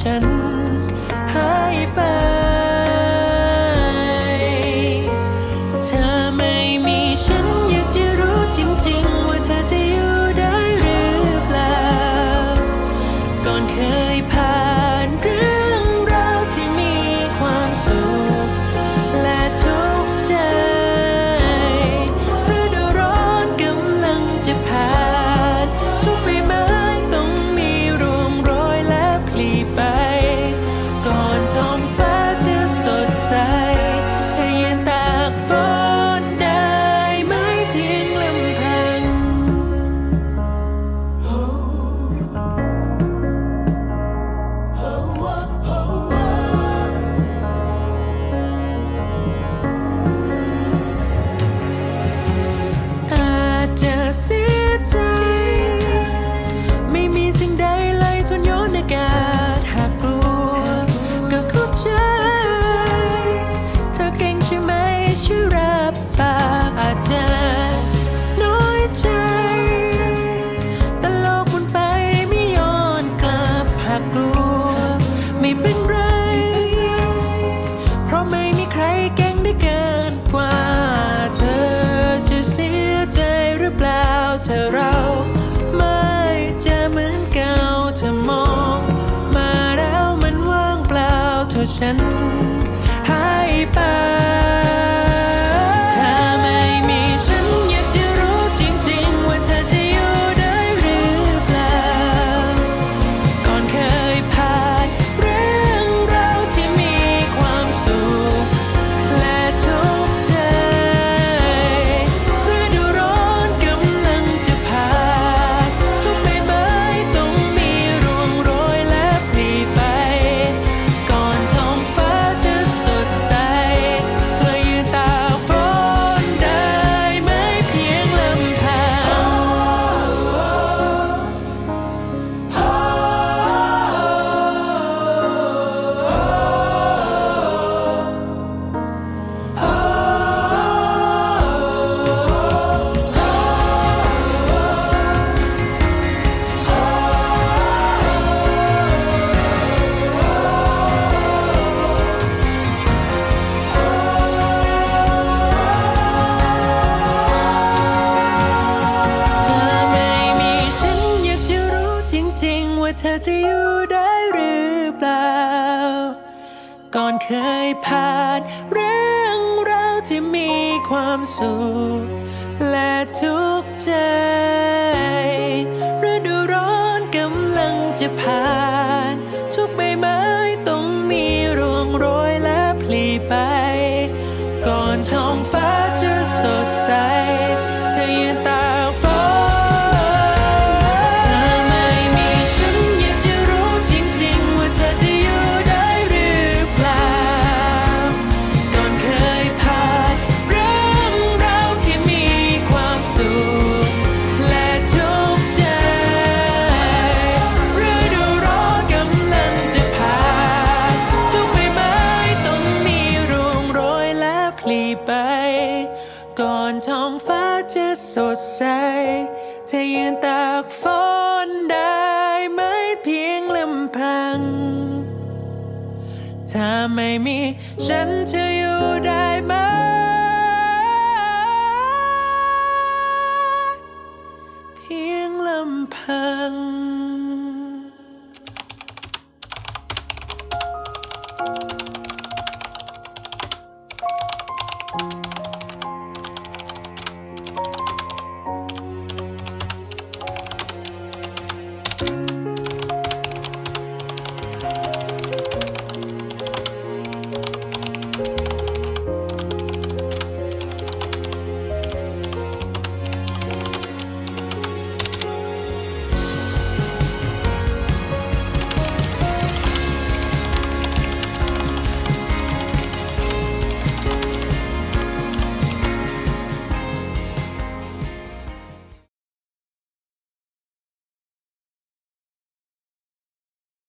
ฉันหายไป เธอไม่มีฉันอยากจะรู้จริงๆ ว่าเธอจะอยู่ได้หรือเปล่า ก่อนเคย ocean ก่อนเคยผ่านเรื่องราวที่มีความสุขและทุกใจฤดูร้อนกำลังจะผ่าน ดใส เธอยืนตากฝนได้ไหมเพียงลำพัง ถ้าไม่มีฉันจะอยู่ได้ไหม